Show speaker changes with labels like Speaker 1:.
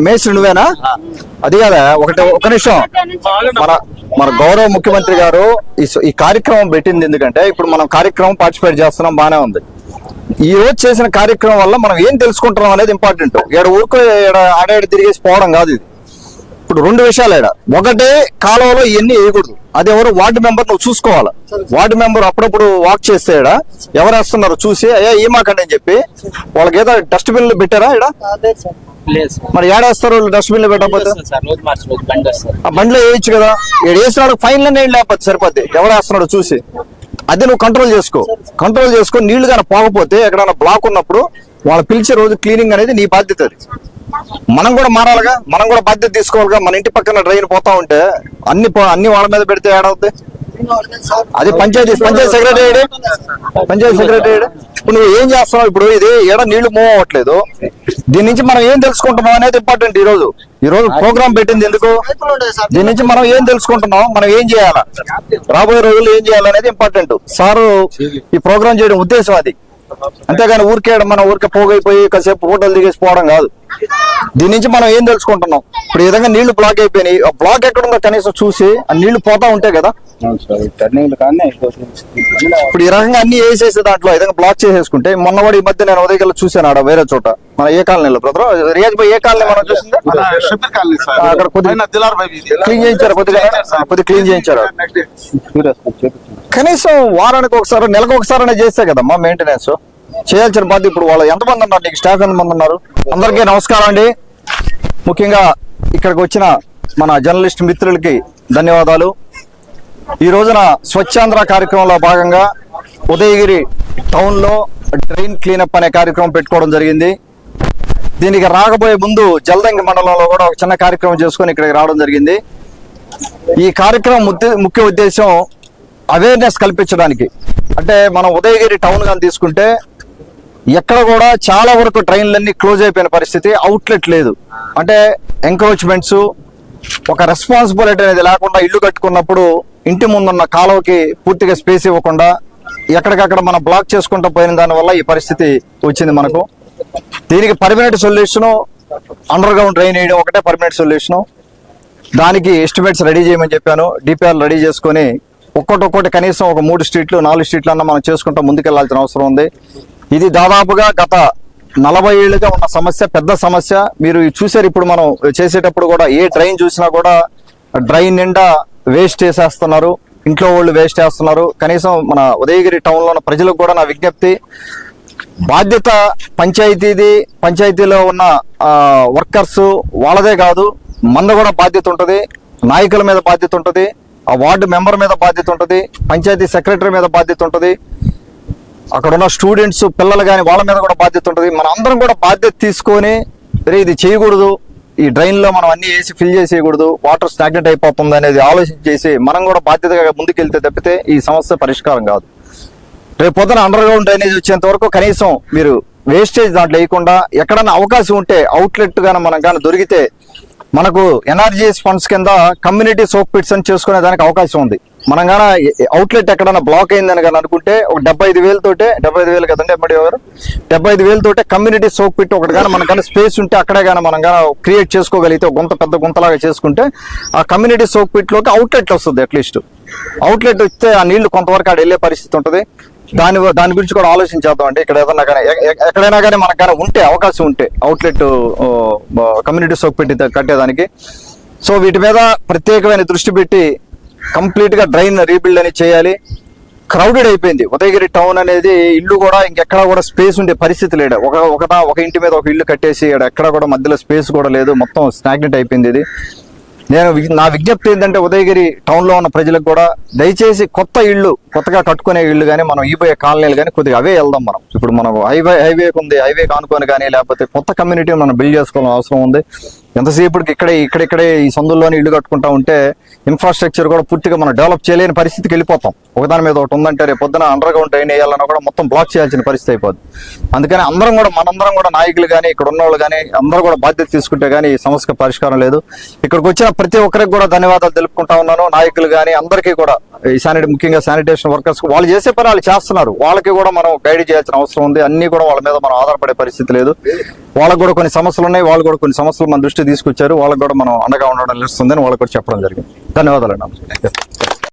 Speaker 1: మేస్త్రి నువ్వేనా? అది కదా? ఒకటి ఒక నిమిషం. మన మన గౌరవ ముఖ్యమంత్రి గారు ఈ ఈ కార్యక్రమం పెట్టింది ఎందుకంటే ఇప్పుడు మనం కార్యక్రమం పార్టిసిపేట్ చేస్తున్నాం బానే ఉంది. ఈ రోజు చేసిన కార్యక్రమం వల్ల మనం ఏం తెలుసుకుంటున్నాం అనేది ఇంపార్టెంట్. ఇక్కడ ఊరుకో ఈడ ఆడాడు తిరిగేసి పోవడం కాదు ఇది. ఇప్పుడు రెండు విషయాలు ఈడ. ఒకటి కాలువలో ఇవన్నీ వేయకూడదు. అది ఎవరు వార్డు మెంబర్ నువ్వు చూసుకోవాలి? వార్డు మెంబర్ అప్పుడప్పుడు వాక్ చేస్తే ఈడ ఎవరు వేస్తున్నారు చూసి అయ్యా ఏమాకండి అని చెప్పి వాళ్ళకి ఏదో డస్ట్బిన్లు పెట్టారా ఈడ? మరి ఏడేస్తారు డస్ట్బిన్లో పెట్టకపోతే? బండిలో వేయచ్చు కదా? ఈడు వేసినాడు ఫైన్లో నీళ్ళు లేకపోతే సరిపోద్ది. ఎవరు వేస్తున్నాడు చూసి. అది నువ్వు కంట్రోల్ చేసుకో. కంట్రోల్ చేసుకో నీళ్ళు కానీ పోకపోతే ఎక్కడైనా బ్లాక్ ఉన్నప్పుడు వాళ్ళు పిలిచే రోజు క్లీనింగ్ అనేది నీ బాధ్యత అది. మనం కూడా మారాలిగా? మనం కూడా బాధ్యత తీసుకోవాలిగా? మన ఇంటి పక్కన డ్రైన్ పోతా ఉంటే అన్ని అన్ని వాళ్ళ మీద పెడితే ఏడవుద్ది? అది పంచాయతీ పంచాయతీ సెక్రటరీ పంచాయతీ సెక్రటరీ ఇప్పుడు నువ్వు ఏం చేస్తున్నావు? ఇప్పుడు ఇది ఎడ నీళ్ళు మూవ్ అవ్వట్లేదు దీని నుంచి మనం ఏం తెలుసుకుంటున్నాం అనేది ఇంపార్టెంట్ ఈ రోజు ఈ రోజు ప్రోగ్రామ్ పెట్టింది ఎందుకు? దీని నుంచి మనం ఏం తెలుసుకుంటున్నాం? మనం ఏం చేయాలా? రాబోయే రోజుల్లో ఏం చేయాలనేది ఇంపార్టెంట్ సారు ఈ ప్రోగ్రామ్ చేయడం ఉద్దేశం అది. అంతేగాని ఊరికే మన ఊరికే పోగైపోయి కాసేపు ఫోటోలు దిగేసి పోవడం కాదు. దీని నుంచి మనం ఏం తెలుసుకుంటున్నాం? ఇప్పుడు ఈ విధంగా నీళ్ళు బ్లాక్ అయిపోయినాయి. ఆ బ్లాక్ ఎక్కడుందో కనీసం చూసి ఆ నీళ్ళు పోతా ఉంటాయి కదా? ఇప్పుడు ఈ రకంగా అన్ని వేసేసి దాంట్లో విధంగా బ్లాక్ చేసేసుకుంటే మొన్న కూడా ఈ మధ్య నేను ఉదయగల చూశాను ఆడ వేరే చోట. మన ఏ కాలనీలో బ్రదర్ రియాజ్ భాయ్ ఏ కాలనీ మనం చూసింది? అక్కడ కొద్దిగా-. క్లీన్ చేయించారు కొద్దిగా కొద్దిగా క్లీన్ చేయించారు. కనీసం వారానికి ఒకసారి నెలకు ఒకసారి అనేది చేస్తే కదమ్మా మెయింటెనెన్స్ చేయాల్సిన బాధ్యత ఇప్పుడు వాళ్ళు ఎంతమంది ఉన్నారు? నీకు స్టాఫ్ ఎంతమంది ఉన్నారు? అందరికీ నమస్కారం అండి. ముఖ్యంగా ఇక్కడికి వచ్చిన మన జర్నలిస్ట్ మిత్రులకి ధన్యవాదాలు. ఈ రోజున స్వచ్ఛాంధ్ర కార్యక్రమంలో భాగంగా ఉదయగిరి టౌన్లో డ్రైన్ క్లీనప్ అనే కార్యక్రమం పెట్టుకోవడం జరిగింది. దీనికి రాకపోయే ముందు జలదంగి మండలంలో కూడా ఒక చిన్న కార్యక్రమం చేసుకొని ఇక్కడికి రావడం జరిగింది. ఈ కార్యక్రమం ముఖ్య ఉద్దేశం అవేర్నెస్ కల్పించడానికి. అంటే మనం ఉదయగిరి టౌన్ కానీ తీసుకుంటే ఎక్కడ కూడా చాలా వరకు ట్రైన్లన్నీ క్లోజ్ అయిపోయిన పరిస్థితి అవుట్లెట్ లేదు. అంటే ఎంక్రోచ్మెంట్స్ ఒక రెస్పాన్సిబిలిటీ అనేది లేకుండా ఇల్లు కట్టుకున్నప్పుడు ఇంటి ముందున్న కాలువకి పూర్తిగా స్పేస్ ఇవ్వకుండా ఎక్కడికక్కడ మనం బ్లాక్ చేసుకుంటూ పోయిన దానివల్ల ఈ పరిస్థితి వచ్చింది మనకు. దీనికి permanent solution underground drain వేయడం ఒకటే పర్మనెంట్ సొల్యూషన్ దానికి ఎస్టిమేట్స్ రెడీ చేయమని చెప్పాను. డిపిఆర్ రెడీ చేసుకొని ఒక్కొక్కటి ఒక్కొక్కటి కనీసం ఒక మూడు స్ట్రీట్లు నాలుగు స్ట్రీట్లు అన్న మనం చేసుకుంటూ ముందుకెళ్ళాల్సిన అవసరం ఉంది. ఇది దాదాపుగా గత నలభై ఏళ్ళుగా ఉన్న సమస్య పెద్ద సమస్య. మీరు చూసారు ఇప్పుడు మనం చేసేటప్పుడు కూడా ఏ డ్రైన్ చూసినా కూడా డ్రైన్ నిండా వేస్ట్ చేసేస్తున్నారు. ఇంట్లో వాళ్ళు వేస్ట్ చేస్తున్నారు. కనీసం మన ఉదయగిరి టౌన్లో ఉన్న ప్రజలకు కూడా నా విజ్ఞప్తి బాధ్యత పంచాయతీది పంచాయతీలో ఉన్న వర్కర్స్ వాళ్ళదే కాదు మంద కూడా బాధ్యత ఉంటుంది. నాయకుల మీద బాధ్యత ఉంటుంది. ఆ వార్డు మెంబర్ మీద బాధ్యత ఉంటుంది. పంచాయతీ సెక్రటరీ మీద బాధ్యత ఉంటుంది. అక్కడ ఉన్న స్టూడెంట్స్ పిల్లలు కానీ వాళ్ళ మీద కూడా బాధ్యత ఉంటుంది. మన అందరం కూడా బాధ్యత తీసుకొని "రే, ఇది చేయకూడదు. ఈ డ్రైన్లో మనం అన్ని వేసి ఫిల్ చేసేయకూడదు. వాటర్ స్టాగ్నెట్ అయిపోతుంది అనేది ఆలోచన చేసి మనం కూడా బాధ్యతగా ముందుకెళ్తే తప్పితే ఈ సమస్య పరిష్కారం కాదు. రేపు పొద్దున అండర్ గ్రౌండ్ డ్రైనేజ్ వచ్చేంత వరకు కనీసం మీరు వేస్టేజ్ దాంట్లో వేయకుండా ఎక్కడైనా అవకాశం ఉంటే అవుట్లెట్ కానీ మనం కానీ దొరికితే మనకు ఎన్ఆర్జీఎస్ ఫండ్స్ కింద కమ్యూనిటీ సోప్ పిట్స్ అని చేసుకునే దానికి అవకాశం ఉంది. మనం కానీ అవుట్లెట్ ఎక్కడైనా బ్లాక్ అయిందని కానీ అనుకుంటే ఒక డెబ్బై ఐదు వేలతోటే డెబ్బై ఐదు వేలు కదండి ఎంబడి గారు? డెబ్బై ఐదు వేలతోటే కమ్యూనిటీ సోప్ పెట్టి ఒకటి కానీ మనకు కానీ స్పేస్ ఉంటే అక్కడే కానీ మనం కానీ క్రియేట్ చేసుకోగలిగితే గుంత పెద్ద గుంతలాగా చేసుకుంటే ఆ కమ్యూనిటీ సోప్ పిట్లోకి అవుట్లెట్ వస్తుంది అట్లీస్ట్ అవుట్లెట్ వస్తే ఆ నీళ్ళు కొంతవరకు ఆడ వెళ్ళే పరిస్థితి ఉంటుంది. దాని దాని గురించి కూడా ఆలోచించేద్దాం అండి. ఇక్కడ ఏదన్నా కానీ ఎక్కడైనా కానీ మనకు కానీ ఉంటే అవకాశం ఉంటే అవుట్లెట్ కమ్యూనిటీ సోప్ పెట్టి కట్టేదానికి. సో వీటి మీద ప్రత్యేకమైన దృష్టి పెట్టి కంప్లీట్గా డ్రైన్ రీబిల్డ్ అని చేయాలి. క్రౌడెడ్ అయిపోయింది. ఉదయగిరి టౌన్ అనేది ఇల్లు కూడా ఇంకెక్కడ కూడా స్పేస్ ఉండే పరిస్థితి లేడు. ఒక ఒక ఒక ఇంటి మీద ఒక ఇల్లు కట్టేసి ఎక్కడ కూడా మధ్యలో స్పేస్ కూడా లేదు. మొత్తం స్టాగ్నెట్ అయిపోయింది ఇది. నేను నా విజ్ఞప్తి ఏంటంటే ఉదయగిరి టౌన్లో ఉన్న ప్రజలకు కూడా దయచేసి కొత్త ఇళ్ళు కొత్తగా కట్టుకునే ఇళ్ళు కానీ మనం ఈపోయే కాలనీలు కానీ కొద్దిగా అవే వెళ్దాం మనం. ఇప్పుడు మనం హైవే హైవే ఉంది హైవే కానుకొని కానీ లేకపోతే కొత్త కమ్యూనిటీ మనం బిల్డ్ చేసుకోవాల్సిన అవసరం ఉంది. ఎంతసేపటికి ఇక్కడే ఇక్కడిక్కడే ఈ సందుల్లోనే ఇల్లు కట్టుకుంటా ఉంటే ఇన్ఫ్రాస్ట్రక్చర్ కూడా పూర్తిగా మనం డెవలప్ చేయలేని పరిస్థితికి వెళ్ళిపోతాం. ఒకదాని మీద ఒకటి ఉందంటే రేపు పొద్దున అండర్ గ్రౌండ్ ట్రైన్ వేయాలన్నా కూడా మొత్తం బ్లాక్ చేయాల్సిన పరిస్థితి అయిపోద్ది. అందుకని అందరం కూడా మనందరం కూడా నాయకులు కానీ ఇక్కడ ఉన్న వాళ్ళు కానీ అందరూ కూడా బాధ్యత తీసుకుంటే కానీ ఈ సమస్యకు పరిష్కారం లేదు. ఇక్కడికి వచ్చిన ప్రతి ఒక్కరికి కూడా ధన్యవాదాలు తెలుపుకుంటా ఉన్నాను. నాయకులు కానీ అందరికీ కూడా ఈ శానిటీ ముఖ్యంగా శానిటేషన్ వర్కర్స్ వాళ్ళు చేసే పని వాళ్ళు చేస్తున్నారు. వాళ్ళకి కూడా మనం గైడ్ చేయాల్సిన అవసరం ఉంది. అన్ని కూడా వాళ్ళ మీద మనం ఆధారపడే పరిస్థితి లేదు. వాళ్ళకి కూడా కొన్ని సమస్యలు ఉన్నాయి. వాళ్ళు కూడా కొన్ని సమస్యలు మన దృష్టి తీసుకొచ్చారు. వాళ్ళకి కూడా మనం అండగా ఉండడం నిలుస్తుందని వాళ్ళకి కూడా చెప్పడం జరిగింది. ధన్యవాదాలు అండి